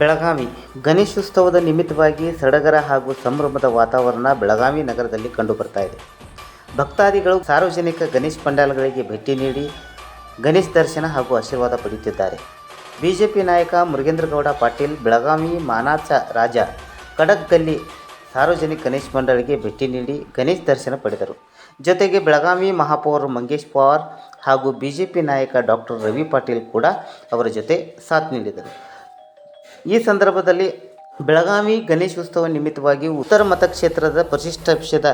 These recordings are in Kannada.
ಬೆಳಗಾವಿ. ಗಣೇಶೋತ್ಸವದ ನಿಮಿತ್ತವಾಗಿ ಸಡಗರ ಹಾಗೂ ಸಂಭ್ರಮದ ವಾತಾವರಣ ಬೆಳಗಾವಿ ನಗರದಲ್ಲಿ ಕಂಡುಬರ್ತಾ ಇದೆ. ಭಕ್ತಾದಿಗಳು ಸಾರ್ವಜನಿಕ ಗಣೇಶ್ ಪಂಡಾಲ್ಗಳಿಗೆ ಭೇಟಿ ನೀಡಿ ಗಣೇಶ್ ದರ್ಶನ ಹಾಗೂ ಆಶೀರ್ವಾದ ಪಡೆಯುತ್ತಿದ್ದಾರೆ. ಬಿಜೆಪಿ ನಾಯಕ ಮುರುಗೇಂದ್ರಗೌಡ ಪಾಟೀಲ್, ಬೆಳಗಾವಿ ಮಾನಾಚ ರಾಜ ಕಡಕ್ಗಲ್ಲಿ ಸಾರ್ವಜನಿಕ ಗಣೇಶ್ ಮಂಡಳಿಗೆ ಭೇಟಿ ನೀಡಿ ಗಣೇಶ್ ದರ್ಶನ ಪಡೆದರು. ಜೊತೆಗೆ ಬೆಳಗಾವಿ ಮಹಾಪೌರ್ ಮಂಗೇಶ್ ಪವಾರ್ ಹಾಗೂ ಬಿಜೆಪಿ ನಾಯಕ ಡಾಕ್ಟರ್ ರವಿ ಪಾಟೀಲ್ ಕೂಡ ಅವರ ಜೊತೆ ಸಾಥ್ ನೀಡಿದರು. ಈ ಸಂದರ್ಭದಲ್ಲಿ ಬೆಳಗಾವಿ ಗಣೇಶ ಉತ್ಸವ ನಿಮಿತ್ತವಾಗಿ ಉತ್ತರ ಮತಕ್ಷೇತ್ರದ ಪ್ರತಿಷ್ಠಾಪಿಸಿದ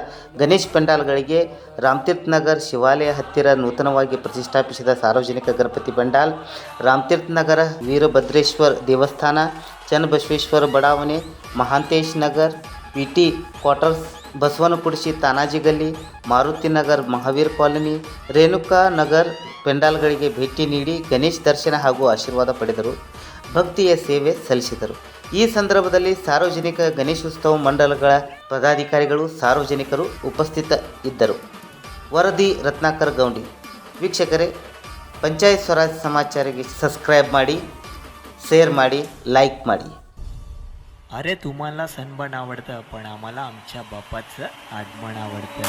ಗಣೇಶ್ ಪೆಂಡಾಲ್ಗಳಿಗೆ ರಾಮತೀರ್ಥ ನಗರ್ ಶಿವಾಲಯ ಹತ್ತಿರ ನೂತನವಾಗಿ ಪ್ರತಿಷ್ಠಾಪಿಸಿದ ಸಾರ್ವಜನಿಕ ಗಣಪತಿ ಪೆಂಡಾಲ್, ರಾಮತೀರ್ಥ ನಗರ ವೀರಭದ್ರೇಶ್ವರ ದೇವಸ್ಥಾನ, ಚನ್ನಬಸವೇಶ್ವರ ಬಡಾವಣೆ, Mahantesh Nagar V T quarters ಬಸವನಪುಡಿಸಿ Tanaji Galli Maruti Nagar, Mahaveer colony, Renuka Nagar ಪೆಂಡಾಲ್ಗಳಿಗೆ ಭೇಟಿ ನೀಡಿ ಗಣೇಶ್ ದರ್ಶನ ಹಾಗೂ ಆಶೀರ್ವಾದ ಪಡೆದರು ಭಕ್ತಿಯ ಸೇವೆ ಸಲ್ಲಿಸಿದರು ಈ ಸಂದರ್ಭದಲ್ಲಿ ಸಾರ್ವಜನಿಕ ಗಣೇಶೋತ್ಸವ ಮಂಡಲಗಳ ಪದಾಧಿಕಾರಿಗಳು ಸಾರ್ವಜನಿಕರು ಉಪಸ್ಥಿತ ಇದ್ದರು ವರದಿ ರತ್ನಾಕರ್ ಗೌಂಡಿ ವೀಕ್ಷಕರೇ ಪಂಚಾಯತ್ ಸ್ವರಾಜ್ ಸಮಾಚಾರಕ್ಕೆ ಸಬ್ಸ್ಕ್ರೈಬ್ ಮಾಡಿ ಶೇರ್ ಮಾಡಿ ಲೈಕ್ ಮಾಡಿ अरे तुम्हाला सनबर्न आवडतं पण आम्हाला आमच्या बापाचं आगमन आवडतं